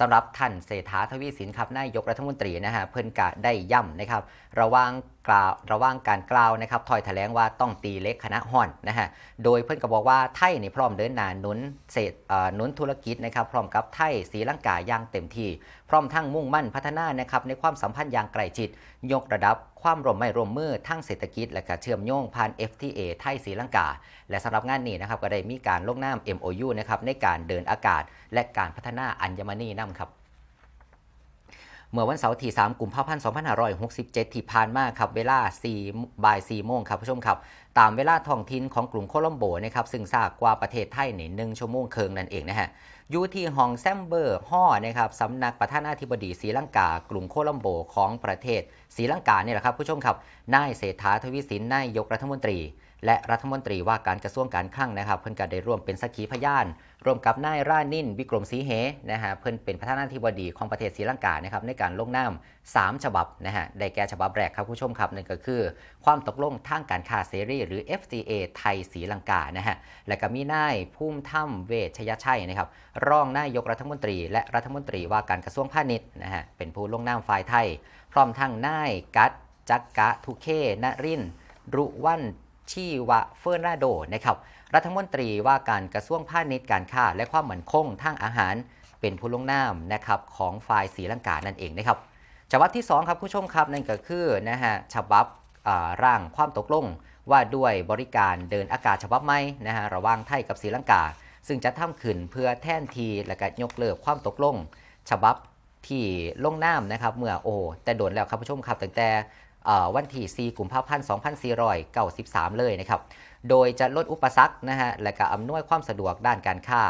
สำหรับท่านเศรษฐาทวีสินครับนายกรัฐมนตรีนะฮะเพิ่นกะได้ย่ำนะครับ ระหว่าง กล่าวระว่างการกล่าวนะครับถอยแถลงว่าต้องตีเล็กคณะห่อนนะฮะโดยเพิ่อนก็บอกว่าไทยนี่พร้อมเดินหน้าหนุนเศรษฐเอ่อหนุนธุรกิจนะครับพร้อมกับไทยศรีลังกาอย่างเต็มที่ พร้อมทั้งมุ่งมั่นพัฒนานะครับในความสัมพันธ์อย่างใกล้ชิด ยกระดับความร่วมไมือร่วมมือทั้งเศรษฐกิจและก็เชื่อมโยงผ่าน FTA ไทยศรีลังกา และสำหรับงานนี้นะครับก็ได้มีการลงนาม MOU นะครับในการเดินอากาศ และการพัฒนาอัญมณีนํครับ เมื่อวันเสาร์ที่ 3กุมภาพันธ์2567 ที่ผ่านมาครับเวลา4บ่าย4โมงครับผู้ชมครับตามเวลาท้องถิ่นของกลุ่มโคลัมโบนะครับซึ่งซากกว่าประเทศไทยนี่หนึ่งชั่วโมงเคิงนั่นเองนะฮะ อยู่ที่ห้องแซมเบอร์ห่อนะครับสำนักประธานาธิบดีศรีลังกากรุงโคลัมโบของประเทศศรีลังกาเนี่ยแหละครับผู้ชมครับนายเศรษฐาทวีสินนายกรัฐมนตรี และรัฐมนตรีว่าการกระทรวงการคลังนะครับ เพิ่อนก็ได้ร่วมเป็นสักขีพยาน ร่วมกับนายรานินวิกรมศรีเหนะฮะเพิ่อนเป็นประธานาธิบดีของประเทศศรีลังกานะครับในการลงนาม3 ฉบับนะฮะได้แก่ฉบับแรกครับผู้ชมครับนั่นก็คือ ความตกลงทางการค้าเสรีหรือ FTA ไทยศรีลังกานะฮะและก็มีนายภูมิธรรมเวชยชัยนะครับรองนายกรัฐมนตรี และรัฐมนตรีว่าการกระทรวงพาณิชย์นะฮะเป็นผู้ลงนามฝ่ายไทย พร้อมทั้งนายกัตจักกะทุเคนรินรุวันชีวะเฟอร์นาโดนะครับรัฐมนตรีว่าการกระทรวงพาณิชย์การค้าและความมั่นคงทางอาหาร เป็นผู้ลงนามนะครับของฝ่ายศรีลังกานั่นเองนะครับฉบับที่ 2 ครับผู้ชมครับนั่นก็คือนะฮะฉบับร่างความตกลงว่าด้วยบริการเดินอากาศฉบับใหม่นะฮะระหว่างไทยกับศรีลังกา ซึ่งจะทำขึ้นเพื่อแท่นทีและก็ยกเลิกความตกลง ฉบับที่ลงนามนะครับเมื่อโอ้แต่โดนแล้วครับผู้ชมครับตั้งแต่วันที่4กุมภาพันธ์2493 เลยนะครับ โดยจะลดอุปสรรคนะฮะ และก็อำนวยความสะดวกด้านการค้า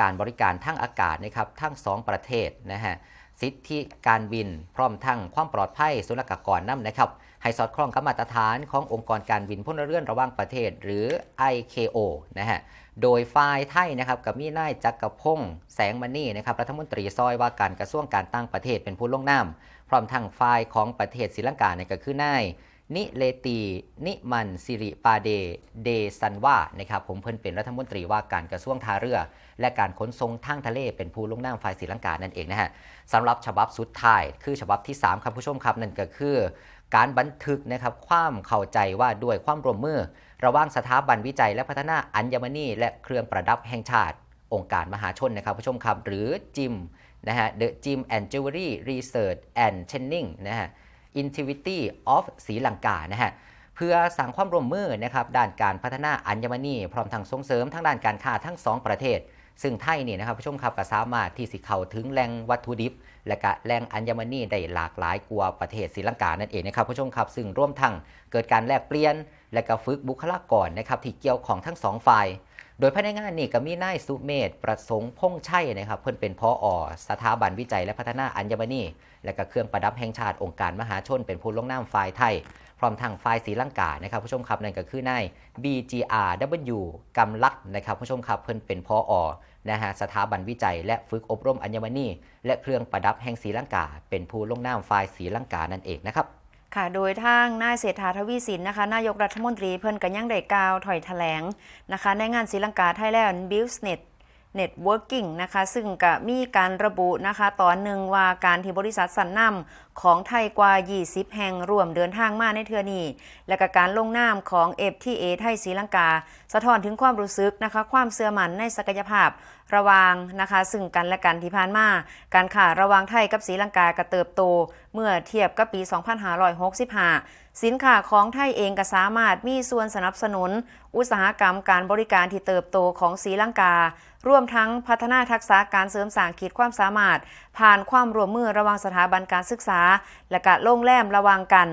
การบริการทั้งอากาศนะครับ ทั้ง 2 ประเทศนะฮะ สิทธิการบิน พร้อมทั้งความปลอดภัยสุลกากรน้ำนะครับให้สอดคล้องกับมาตรฐานขององค์กรการบินพลเรือนระหว่างประเทศ หรือ ICAO นะฮะ โดยฝ่ายไทยนะครับกับมีนายจักรพงษ์แสงมณีนะครับรัฐมนตรีซอยว่าการกระทรวงการต่างประเทศเป็นผู้ลงนามพร้อมทั้งฝ่ายของประเทศศรีลังกาเนี่ยก็คือนาย นิเลตี นิมันสิริปาเด เดซันวานะครับผมเพิ่นเป็นรัฐมนตรีว่าการกระทรวงท่าเรือ และการขนส่งทางทะเลเป็นผู้ลงนามฝ่ายศรีลังกานั่นเองนะฮะสำหรับฉบับสุดท้าย คือฉบับที่ 3ครับผู้ชมครับนั่นก็คือ การบันทึกนะครับความเข้าใจว่าด้วยความร่วมมือ ระหว่างสถาบันวิจัย และพัฒนาอัญมณีและเครื่องประดับแห่งชาติ องค์การมหาชนนะครับผู้ชมครับหรือจิมนะฮะ The Jim and Jewelry Research and Training นะฮะ Intivity of ศรีลังกานะฮะเพื่อสร้างความร่วมมือนะครับด้านการพัฒนาอัญมณีพร้อมทั้งส่งเสริมทั้งด้านการค้าทั้ง 2 ประเทศ ซึ่งไทยนี่นะครับผู้ชมครับก็สามารถที่สิเข้าถึงแหล่งวัตถุดิบ และก็แหล่งอัญมณีได้หลากหลายกว่าประเทศศรีลังกานั่นเองนะครับผู้ชมครับซึ่งร่วมทั้งเกิดการแลกเปลี่ยน และก็ฝึกบุคลากรนะครับที่เกี่ยวของทั้งสองฝ่าย โดยภายในงานนี่ก็มีนายสุเมธประสงค์พงชัยนะครับเพิ่อนเป็นพออสถาบันวิจัยและพัฒนาอัญมณี และก็เครื่องประดับแห่งชาติองค์การมหาชน เป็นผู้ลงนามฝ่ายไทย พร้อมทั้งฝ่ายศรีลังกานะครับผู้ชมครับนั่นก็คือนาย BGRW กำลักษ์นะครับผู้ชมครับเพิ่อนเป็นพออนะฮะสถาบันวิจัย และฝึกอบรมอัญมณี และเครื่องประดับแห่งศรีลังกา เป็นผู้ลงนามฝ่ายศรีลังกานั่นเองนะครับ ค่ะ โดยทางนายเศรษฐาทวีสินนะคะ นายกรัฐมนตรีเพิ่นกันยังได้กล่าวถอยแถลงนะคะ ในงานศรีลังกาไทยแลนด์บิลสเน็ตเน็ตเวิร์กิ่งนะคะ ซึ่งก็มีการระบุนะคะ ตอนหนึ่งว่าการที่บริษัทสันนำของไทยกว่า 20 แห่งร่วมเดินทางมาในเทือนี้ และก็การลงนามของ FTA ไทยศรีลังกาสะท้อนถึงความรู้สึกนะคะความเสื่อมั่นในศักยภาพระวางนะคะซึ่งกันและกันที่ผ่านมาการค้าระวางไทยกับศรีลังกาก็เติบโต เมื่อเทียบกับปี 2565 สินค้าของไทยเองก็สามารถมีส่วนสนับสนุน อุตสาหกรรมการบริการที่เติบโตของศรีลังการ่วมทั้งพัฒนาทักษะการเสริมสร้างขีดความสามารถ ผ่านความร่วมมือระหว่างสถาบันการศึกษา และก็โรงแรมระว่างกัน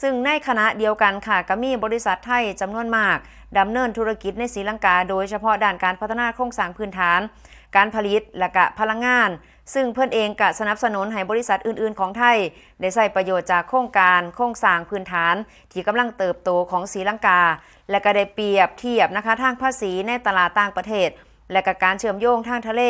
ซึ่งในขณะเดียวกันค่ะก็มีบริษัทไทยจำนวนมากดำเนินธุรกิจในศรีลังกา โดยเฉพาะด้านการพัฒนาโครงสร้างพื้นฐาน การผลิตและก็พลังงาน ซึ่งเพื่อนเองก็สนับสนุนให้บริษัทอื่น ๆ ของไทย ได้ใช้ประโยชน์จากโครงการโครงสร้างพื้นฐาน ที่กำลังเติบโตของศรีลังกา และก็ได้เปรียบเทียบนะคะทางภาษีในตลาดต่างประเทศ และก็การเชื่อมโยงทางทะเล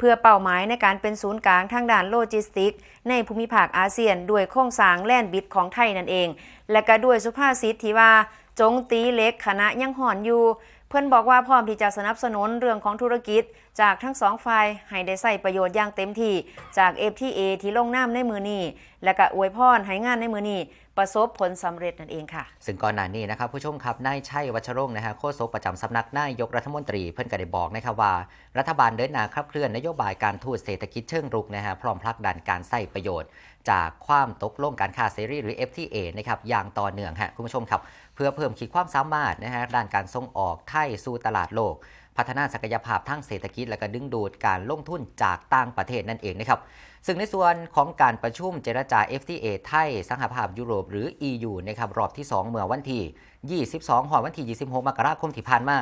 เพื่อเป้าหมายในการเป็นศูนย์กลางทางด้านโลจิสติก ในภูมิภาคอาเซียนด้วยโครงสร้างแล่นบิดของไทยนั่นเอง และก็ด้วยสุภาษิตที่ว่า จงตีเล็กคณะยังห่อนอยู่ เพื่อนบอกว่าพร้อมที่จะสนับสนุนเรื่องของธุรกิจจากทั้งสองฝ่ายให้ได้ใส่ประโยชน์อย่างเต็มที่จาก FTA ที่ลงน้ำในมือนี้ และก็อวยพรให้งานในมือนี้ประสบผลสำเร็จนั่นเองค่ะ ซึ่งก่อนหน้านี้นะครับผู้ชมครับนายชัยวัชรงค์นะฮะโฆษกประจำสำนักนายกรัฐมนตรีเพิ่นก็ได้บอกนะครับว่า รัฐบาลเดินหน้าขับเคลื่อนนโยบายการทูตเศรษฐกิจเชิงรุกนะฮะพร้อมผลักดันการใส่ประโยชน์ จากความตกลงการค้าเสรีหรือ FTA นะครับอย่างต่อเนื่องฮะคุณผู้ชมครับ เพื่อเพิ่มขีดความสามารถนะฮะด้านการส่งออกไทยสู่ตลาดโลก พัฒนาศักยภาพทางเศรษฐกิจและก็ดึงดูดการลงทุนจากต่างประเทศนั่นเองนะครับซึ่งในส่วนของการประชุมเจรจา FTA ไทยสหภาพยุโรปหรือ EU นะครับรอบที่ 2 เมื่อวันที่ 22หอวันที่ 26 มกราคมที่ผ่านมา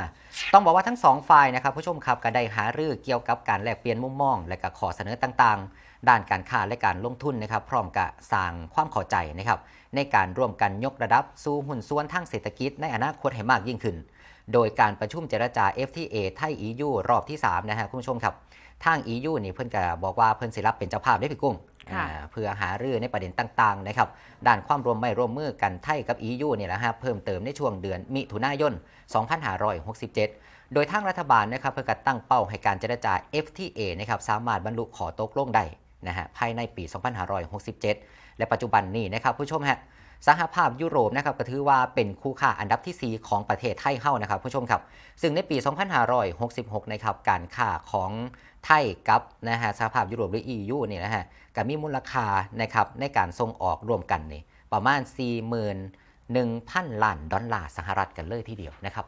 ต้องบอกว่าทั้งสองฝ่ายนะครับผู้ชมครับก็ได้หารือเกี่ยวกับการแลกเปลี่ยนมุมมอง และก็ขอเสนอต่างๆ ด้านการค้าและการลงทุนนะครับพร้อมกับสร้างความเข้าใจนะครับในการร่วมกันยกระดับสู่หุ้นส่วนทางเศรษฐกิจในอนาคตให้มากยิ่งขึ้น โดยการประชุมเจรจา FTA ไทย EU รอบที่ 3 นะฮะคุณผู้ชมครับ ทาง EU นี่เพิ่นก็บอกว่าเพิ่นสิรับเป็นเจ้าภาพได้พี่กุ้งค่ะอ่าเพื่อหารือในประเด็นต่างๆนะครับด้านความร่วมไม่ร่วมมือกันไทยกับ EU เนี่ยแหละฮะเพิ่มเติมในช่วงเดือนมิถุนายน 2567 โดยทางรัฐบาลนะครับเพื่อกัตั้งเป้าให้การเจรจา FTA นะครับสามารถบรรลุขอตกลงได้นะฮะภายในปี 2567 และปัจจุบันนี้นะครับผู้ชมฮะ สหภาพยุโรปนะครับก็ถือว่าเป็นคู่ค้าอันดับที่ 4 ของประเทศไทยเฮ้านะครับผู้ชมครับ ซึ่งในปี 2566 นะครับการค้าของไทยกับนะฮะสหภาพยุโรปหรือ EU เนี่ยนะฮะก็มีมูลค่านะครับในการส่งออกรวมกันนี่ประมาณ 41,000 ล้านดอลลาร์สหรัฐกันเลยทีเดียวนะครับ